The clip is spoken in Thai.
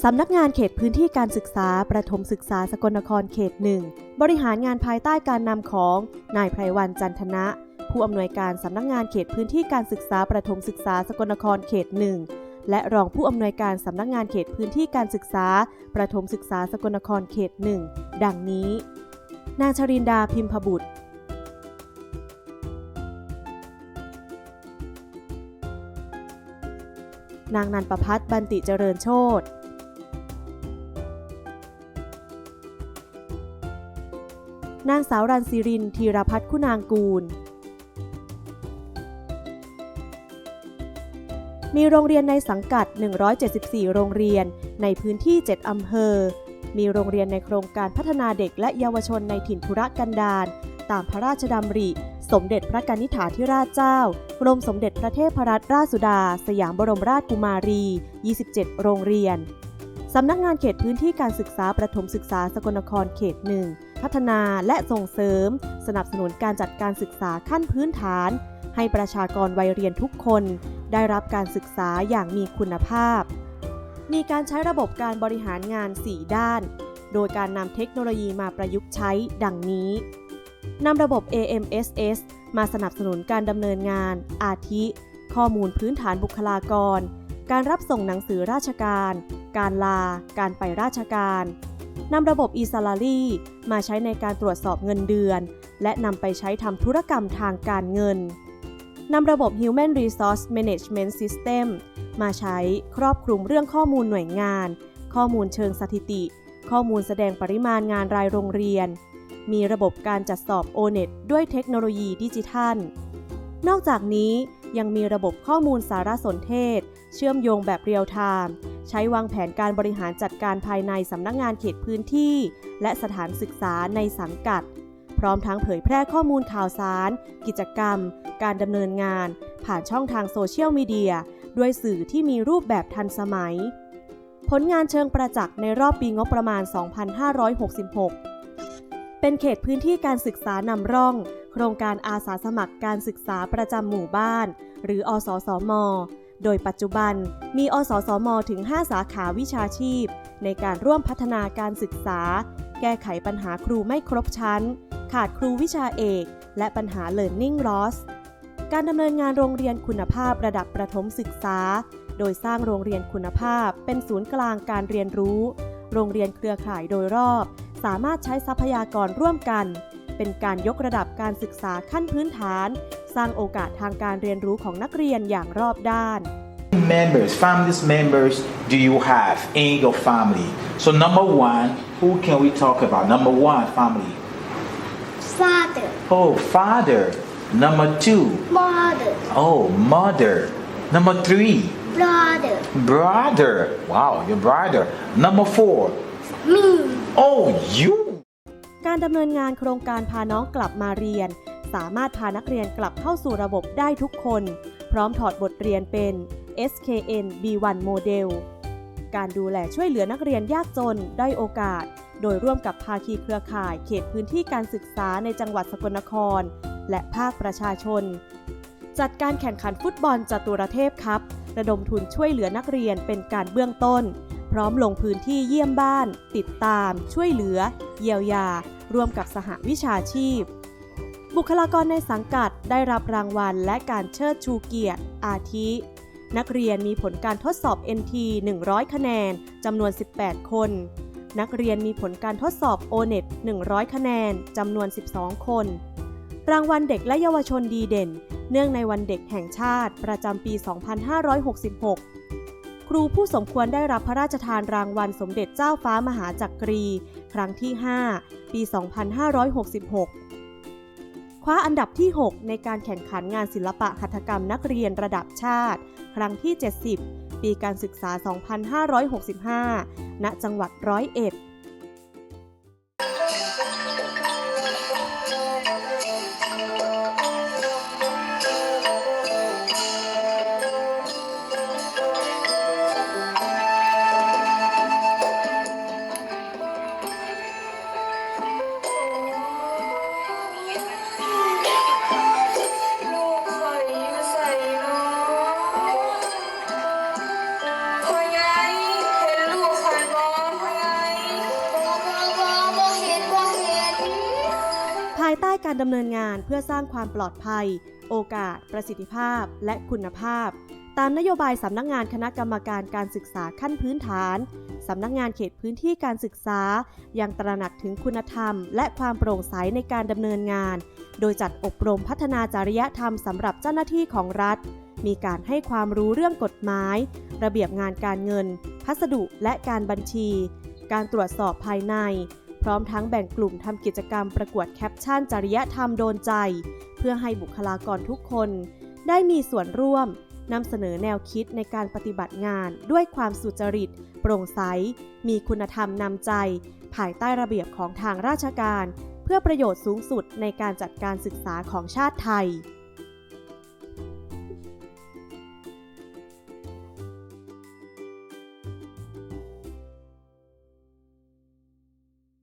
สำนักงานเขตพื้นที่การศึกษา ประถมศึกษาสกลนครเขตหนึ่งบริหารงานภายใต้การนำของนายไพรวันจันทนะ ผู้อำนวยการสำนักงานเขตพื้นที่การศึกษา ประถมศึกษาสกลนครเขตหนึ่งและรองผู้อำนวยการสำนักงานเขตพื้นที่การศึกษา ประถมศึกษาสกลนครเขตหนึ่งดังนี้ นางชรินดาพิมพบุตรนางนันประพัฒน์บันติเจริญโชต นางสาวรันซีรินธีรพัฒน์คุณางกูล มีโรงเรียนในสังกัด 174 โรงเรียนในพื้นที่ 7 อำเภอ มีโรงเรียนในโครงการพัฒนาเด็กและเยาวชนในถิ่นธุรกันดารตามพระราชดำริ สมเด็จพระกนิษฐาธิราชเจ้า กรมสมเด็จพระเทพรัตนราชสุดา สยามบรมราชกุมารี 27 โรงเรียน สำนักงานเขตพื้นที่การศึกษาประถมศึกษาสกลนครเขตหนึ่งพัฒนาและส่งเสริม สนับสนุนการจัดการศึกษาขั้นพื้นฐาน ให้ประชากรวัยเรียนทุกคน ได้รับการศึกษาอย่างมีคุณภาพ มีการใช้ระบบการบริหารงาน 4 ด้าน โดยการนำเทคโนโลยีมาประยุกต์ใช้ดังนี้นำระบบ AMSS มาสนับสนุนการดำเนินงาน อาทิ ข้อมูลพื้นฐานบุคลากร การรับส่งหนังสือราชการ การลา การไปราชการนำระบบ e-salary มาใช้ในการตรวจสอบเงินเดือน และนำไปใช้ทำธุรกรรมทางการเงินนำระบบ Human Resource Management System มาใช้ครอบคลุมเรื่องข้อมูลหน่วยงาน ข้อมูลเชิงสถิติ ข้อมูลแสดงปริมาณงานรายโรงเรียน มีระบบการจัดสอบ O-NET ด้วยเทคโนโลยีดิจิทัล นอกจากนี้ ยังมีระบบข้อมูลสารสนเทศ เชื่อมโยงแบบเรียลไทม์ใช้วางแผนการบริหารจัดการภายในสำนักงานเขตพื้นที่ และสถานศึกษาในสังกัด พร้อมทั้งเผยแพร่ข้อมูลข่าวสาร กิจกรรม การดำเนินงาน ผ่านช่องทางโซเชียลมีเดียด้วยสื่อที่มีรูปแบบทันสมัย ผลงานเชิงประจักษ์ในรอบปีงบประมาณ 2566 เป็นเขตพื้นที่การศึกษานำร่อง โครงการอาสาสมัครการศึกษาประจำหมู่บ้าน หรืออสสม โดยปัจจุบันมีอสสมถึง 5 สาขาวิชาชีพ ในการร่วมพัฒนาการศึกษา แก้ไขปัญหาครูไม่ครบชั้น ขาดครูวิชาเอก และปัญหา learning loss การดำเนินงานโรงเรียนคุณภาพระดับประถมศึกษา โดยสร้างโรงเรียนคุณภาพเป็นศูนย์กลางการเรียนรู้ โรงเรียนเครือข่ายโดยรอบ สามารถใช้ทรัพยากรร่วมกัน เป็นการยกระดับการศึกษาขั้นพื้นฐาน สร้างโอกาสทางการเรียนรู้ของนักเรียนอย่างรอบด้าน members, families members do you have in your family? So number one, who can we talk about? Number one, family. Father, Oh, father. Number two, mother, oh, mother. Number three, brother, brother. Wow, your brother. Number four, me. oh, you. การดำเนินงานโครงการพาน้องกลับมาเรียน สามารถพานักเรียนกลับเข้าสู่ระบบได้ทุกคน พร้อมถอดบทเรียนเป็น SKN B1 Model การดูแลช่วยเหลือนักเรียนยากจนได้อยโอกาส โดยร่วมกับภาคีเครือข่ายเขตพื้นที่การศึกษาในจังหวัดสกลนคร และภาคประชาชน จัดการแข่งขันฟุตบอลจตุรเทพครับ ระดมทุนช่วยเหลือนักเรียนเป็นการเบื้องต้น พร้อมลงพื้นที่เยี่ยมบ้าน ติดตาม ช่วยเหลือ เยียวยา ร่วมกับสหวิชาชีพ บุคลากรในสังกัดได้รับรางวัลและการเชิดชูเกียรติ อาทิ นักเรียนมีผลการทดสอบ NT 100 คะแนนจำนวน 18 คน นักเรียนมีผลการทดสอบ O-NET 100 คะแนนจำนวน 12 คน รางวัลเด็กและเยาวชนดีเด่น เนื่องในวันเด็กแห่งชาติประจำปี 2566 รูผู้สมควรได้รับพระราชทานรางวัลสมเด็จเจ้าฟ้ามหาจักรี ครั้งที่ 5 ปี 2566 คว้าอันดับที่ 6 ในการแข่งขันงานศิลปะหัตถกรรมนักเรียนระดับชาติ ครั้งที่ 70 ปีการศึกษา 2565 ณ จังหวัดร้อยเอ็ด ใต้การดำเนินงานเพื่อสร้างความปลอดภัย โอกาส ประสิทธิภาพ และคุณภาพ ตามนโยบายสำนักงานคณะกรรมการการศึกษาขั้นพื้นฐานสำนักงานเขตพื้นที่การศึกษา ยังตระหนักถึงคุณธรรม และความโปร่งใสในการดำเนินงาน โดยจัดอบรมพัฒนาจริยธรรมสำหรับเจ้าหน้าที่ของรัฐ มีการให้ความรู้เรื่องกฎหมาย ระเบียบงานการเงิน พัสดุและการบัญชี การตรวจสอบภายใน พร้อมทั้งแบ่งกลุ่มทำกิจกรรมประกวดแคปชั่นจริยธรรมโดนใจ เพื่อให้บุคลากรทุกคน ได้มีส่วนร่วมนำเสนอแนวคิดในการปฏิบัติงานด้วยความสุจริต โปร่งใส มีคุณธรรมนำใจ ภายใต้ระเบียบของทางราชการ เพื่อประโยชน์สูงสุดในการจัดการศึกษาของชาติไทย